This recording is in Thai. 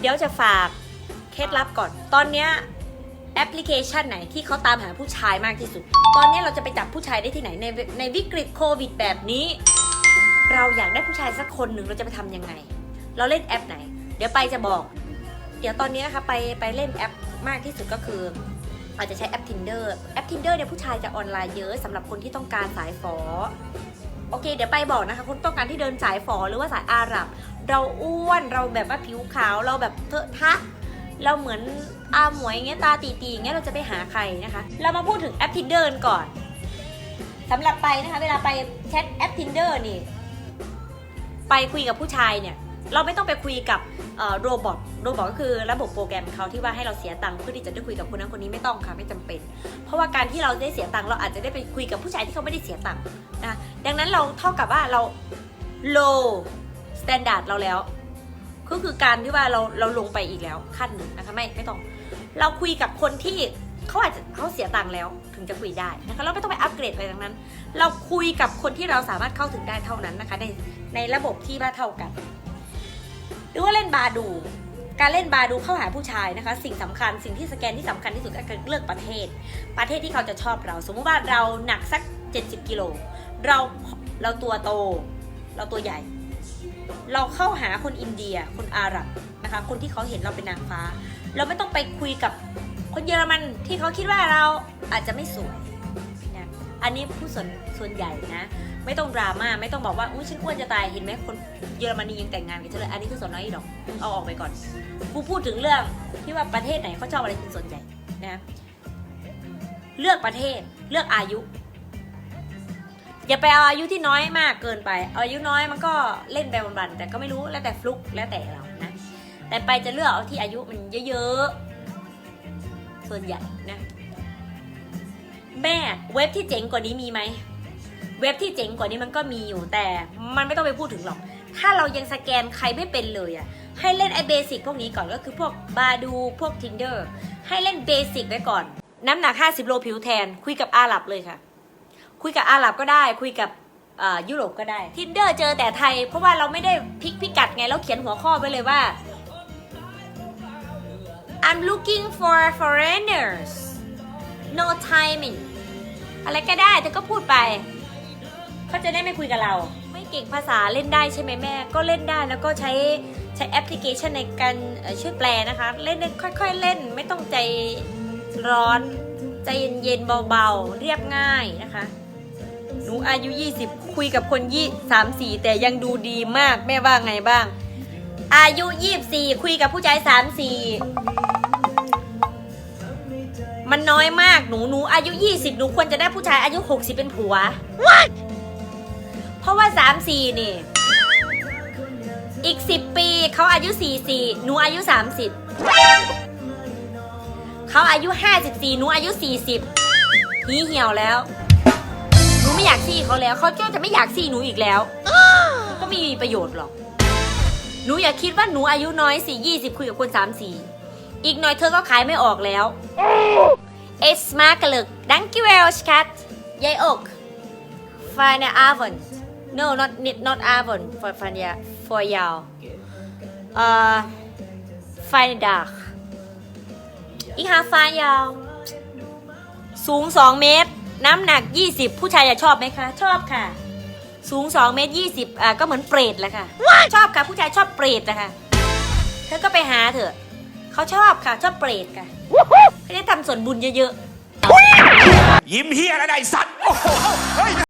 เดี๋ยวจะฝากเคล็ดลับก่อน ตอนเนี้ยแอปพลิเคชันไหนที่เขาตามหาผู้ชายมากที่สุด ตอนนี้เราจะไปจับผู้ชายได้ที่ไหนในในวิกฤตโควิดแบบนี้ เราอยากได้ผู้ชายสักคนหนึ่งเราจะไปทำยังไง เราเล่นแอปไหน เดี๋ยวไปจะบอก เดี๋ยวตอนนี้นะคะไปไปเล่นแอปมากที่สุดก็คืออาจจะใช้แอป Tinder แอป Tinder เนี่ยผู้ชายจะออนไลน์เยอะสำหรับคนที่ต้องการสายฝอ โอเค เดี๋ยวไปบอกนะคะคนต้องการที่เดินสายฝอหรือว่าสายอาหรับ เราอ้วนเราแบบว่าผิวขาวเราแบบเทอะทะเราเหมือนอาหมวยอย่างเงี้ยตาตีๆอย่างเงี้ยเราจะไปหาใครนะคะ เรามาพูดถึงแอปทินเดอร์ก่อนสำหรับไปนะคะ เวลาไปแชทแอปทินเดอร์นี่ ไปคุยกับผู้ชายเนี่ย เราไม่ต้องไปคุยกับโรบอทโรบอทก็คือระบบโปรแกรมเขาที่ว่าให้เราเสียตังค์เพื่อที่จะได้คุยกับคนนั้นคนนี้ไม่ต้องค่ะไม่จำเป็น เพราะว่าการที่เราได้เสียตังค์เราอาจจะได้ไปคุยกับผู้ชายที่เขาไม่ได้เสียตังค์นะดังนั้นเราเท่ากับว่าเรา low standard เราแล้ว ก็คือการที่ว่าเราเราลงไปอีกแล้วขั้นหนึ่งนะคะไม่ไม่ต้อง เราคุยกับคนที่เขาอาจจะเขาเสียตังค์แล้วถึงจะคุยได้นะคะเราไม่ต้องไปอัปเกรดอะไรทั้งนั้น เราคุยกับคนที่เราสามารถเข้าถึงได้เท่านั้นนะคะในในระบบที่ว่าเท่ากัน หรือว่าเล่นบาดู การเล่นบาดูเข้าหาผู้ชายนะคะ สิ่งสำคัญสิ่งที่สแกนที่สำคัญที่สุดก็คือเลือกประเทศ ประเทศที่เขาจะชอบเรา สมมติว่าเราหนักสัก 70กิโลเราเราตัวโต เราตัวใหญ่ เราเข้าหาคนอินเดียคนอาหรับนะคะ คนที่เขาเห็นเราเป็นนางฟ้า เราไม่ต้องไปคุยกับคนเยอรมันที่เขาคิดว่าเราอาจจะไม่สวยนะอันนี้ผู้ส่วนส่วนใหญ่นะ ไม่ต้องดราม่าไม่ต้องบอกว่าอุ้ยฉันอ้วนจะตายเห็นไหมคนเยอรมนียังแต่งงานกันฉันเลยอันนี้คือส่วนน้อยดอกเอาออกไปก่อนกูพูดถึงเรื่องที่ว่าประเทศไหนเขาชอบอะไรเป็นส่วนใหญ่นะเลือกประเทศเลือกอายุ อย่าไปเอาอายุที่น้อยมากเกินไปเอาอายุน้อยมันก็เล่นไปวันๆแต่ก็ไม่รู้แล้วแต่ฟลุกแล้วแต่เรานะแต่ไปจะเลือกเอาที่อายุมันเยอะๆส่วนใหญ่นะแม่เว็บที่เจ๋งกว่านี้มีไหม เว็บที่เจ๋งกว่านี้มันก็มีอยู่แต่มันไม่ต้องไปพูดถึงหรอก ถ้าเรายังสแกนใครไม่เป็นเลยอะให้เล่นไอเบสิกพวกนี้ก่อนก็คือพวกบาดูพวก tinder ให้เล่นเบสิกไว้ก่อน น้ำหนัก 50 โลผิวแทน คุยกับอาหรับเลยค่ะ คุยกับอาหรับก็ได้ คุยกับอ่อยุโรปก็ได้ tinder เจอแต่ไทย เพราะว่าเราไม่ได้พลิกพิกัดไงเราเขียนหัวข้อไว้เลยว่า I'm looking for foreigners no timing อะไรก็ได้เธอก็พูดไป เขาจะได้ไม่คุยกับเรา ไม่เก่งภาษาเล่นได้ใช่ไหมแม่ ก็เล่นได้แล้วก็ใช้ใช้แอปพลิเคชันในการเอ่อช่วยแปลนะคะ เล่นได้ค่อยๆเล่นไม่ต้องใจร้อน ใจเย็นๆเบาๆ เรียบง่ายนะคะ หนูอายุ 20 คุยกับคนยี่สามสี่แต่ยังดูดีมากแม่ว่าไงบ้าง อายุ 24 คุยกับผู้ชาย3 4มันน้อยมากหนูหนูอายุ 20 หนูควรจะได้ผู้ชายอายุ 60 เป็นผัวเพ ราะว่า 34 นี่ อีก 10 ปีเขาอายุ 44 หนูอายุ 30 เขาอายุ 54 หนูอายุ 40หีเหี่ยวแล้ว หนูไม่อยากซี่เขาแล้ว เขาก็จะไม่อยากซี่หนูอีกแล้ว ก็ไม่มีประโยชน์หรอก หนูอย่าคิดว่าหนูอายุน้อยสิ20คุยกับคน34อีกหน่อยเธอก็ขายไม่ออกแล้ว Het is smakelijk. Dankjewel, schat. Jij ook. Fijne avond. No, not niet not avond voor van ja, voor jou. Uh, fijne dag. Ik ga van jou. สูง 2 เมตร น้ำหนัก 20 ผู้ชายจะชอบไหมคะ ชอบค่ะ สูง 2 เมตร 20 อ่าก็เหมือนเปรตแหละค่ะชอบค่ะ ผู้ชายชอบเปรตนะคะเธอก็ไปหาเถอะเขาชอบค่ะ ชอบเปรตค่ะให้ได้ทำส่วนบุญเยอะยิ้มเฮียอะไรไอ้สัตว์โอ้โห